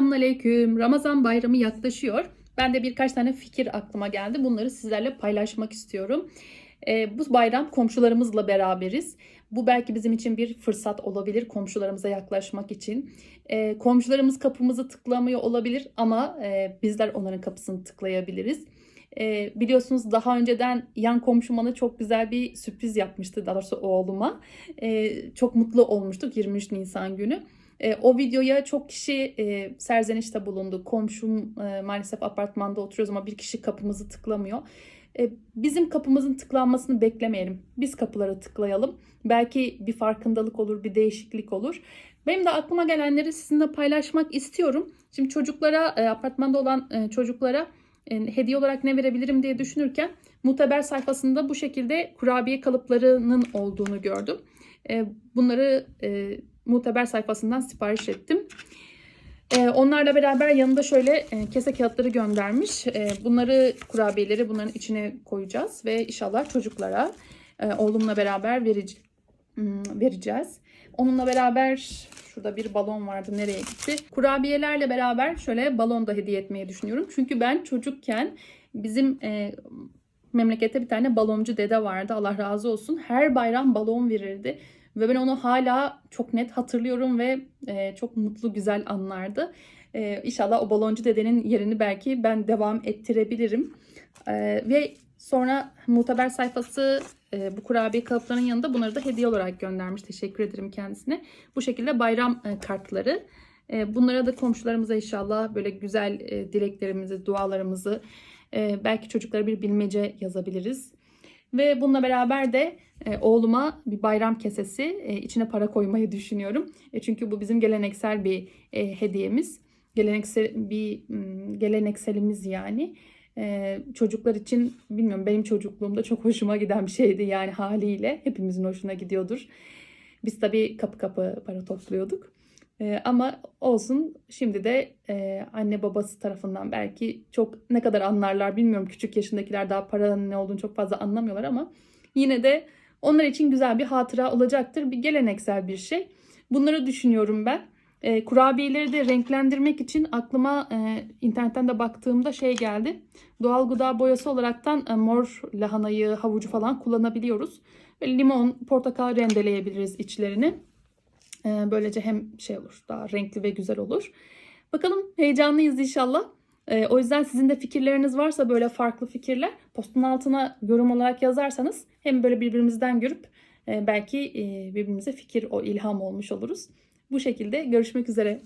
Selamünaleyküm. Ramazan bayramı yaklaşıyor. Ben de birkaç tane fikir aklıma geldi. Bunları sizlerle paylaşmak istiyorum. Ee, bu bayram komşularımızla beraberiz. Bu belki bizim için bir fırsat olabilir komşularımıza yaklaşmak için. Ee, komşularımız kapımızı tıklamıyor olabilir ama e, bizler onların kapısını tıklayabiliriz. Ee, biliyorsunuz daha önceden yan komşum bana çok güzel bir sürpriz yapmıştı daha doğrusu oğluma. Ee, çok mutlu olmuştuk 23 Nisan günü. E, o videoya çok kişi e, serzenişte bulundu. Komşum e, maalesef apartmanda oturuyoruz ama bir kişi kapımızı tıklamıyor. E, bizim kapımızın tıklanmasını beklemeyelim. Biz kapıları tıklayalım. Belki bir farkındalık olur, bir değişiklik olur. Benim de aklıma gelenleri sizinle paylaşmak istiyorum. Şimdi çocuklara, e, apartmanda olan e, çocuklara e, hediye olarak ne verebilirim diye düşünürken Muteber sayfasında bu şekilde kurabiye kalıplarının olduğunu gördüm. E, bunları e, Muteber sayfasından sipariş ettim. Ee, onlarla beraber yanında şöyle e, kese kağıtları göndermiş. Ee, bunları kurabiyeleri bunların içine koyacağız ve inşallah çocuklara e, oğlumla beraber verici, hmm, vereceğiz. Onunla beraber şurada bir balon vardı nereye gitti? Kurabiyelerle beraber şöyle balon da hediye etmeyi düşünüyorum. Çünkü ben çocukken bizim e, memlekette bir tane baloncu dede vardı. Allah razı olsun. Her bayram balon verirdi. Ve ben onu hala çok net hatırlıyorum ve e, çok mutlu güzel anlardı. E, inşallah o baloncu dedenin yerini belki ben devam ettirebilirim. E, ve sonra muteber sayfası e, bu kurabiye kalıplarının yanında bunları da hediye olarak göndermiş. Teşekkür ederim kendisine. Bu şekilde bayram e, kartları. E, bunlara da komşularımıza inşallah böyle güzel e, dileklerimizi, dualarımızı e, belki çocuklara bir bilmece yazabiliriz. Ve bununla beraber de e, oğluma bir bayram kesesi e, içine para koymayı düşünüyorum. E, çünkü bu bizim geleneksel bir e, hediyemiz. Geleneksel bir m, gelenekselimiz yani. E, çocuklar için bilmiyorum benim çocukluğumda çok hoşuma giden bir şeydi yani haliyle. Hepimizin hoşuna gidiyordur. Biz tabii kapı kapı para topluyorduk. E, ama olsun şimdi de e, anne babası tarafından belki çok ne kadar anlarlar bilmiyorum. Küçük yaşındakiler daha paranın ne olduğunu çok fazla anlamıyorlar ama yine de onlar için güzel bir hatıra olacaktır. Bir geleneksel bir şey. Bunları düşünüyorum ben. E, kurabiyeleri de renklendirmek için aklıma e, internetten de baktığımda şey geldi. Doğal gıda boyası olaraktan e, mor lahanayı, havucu falan kullanabiliyoruz. Ve limon, portakal rendeleyebiliriz içlerini. E, böylece hem şey olur, daha renkli ve güzel olur. Bakalım heyecanlıyız inşallah. E, o yüzden sizin de fikirleriniz varsa böyle farklı fikirler postun altına yorum olarak yazarsanız hem böyle birbirimizden görüp e, belki e, birbirimize fikir o ilham olmuş oluruz. Bu şekilde görüşmek üzere.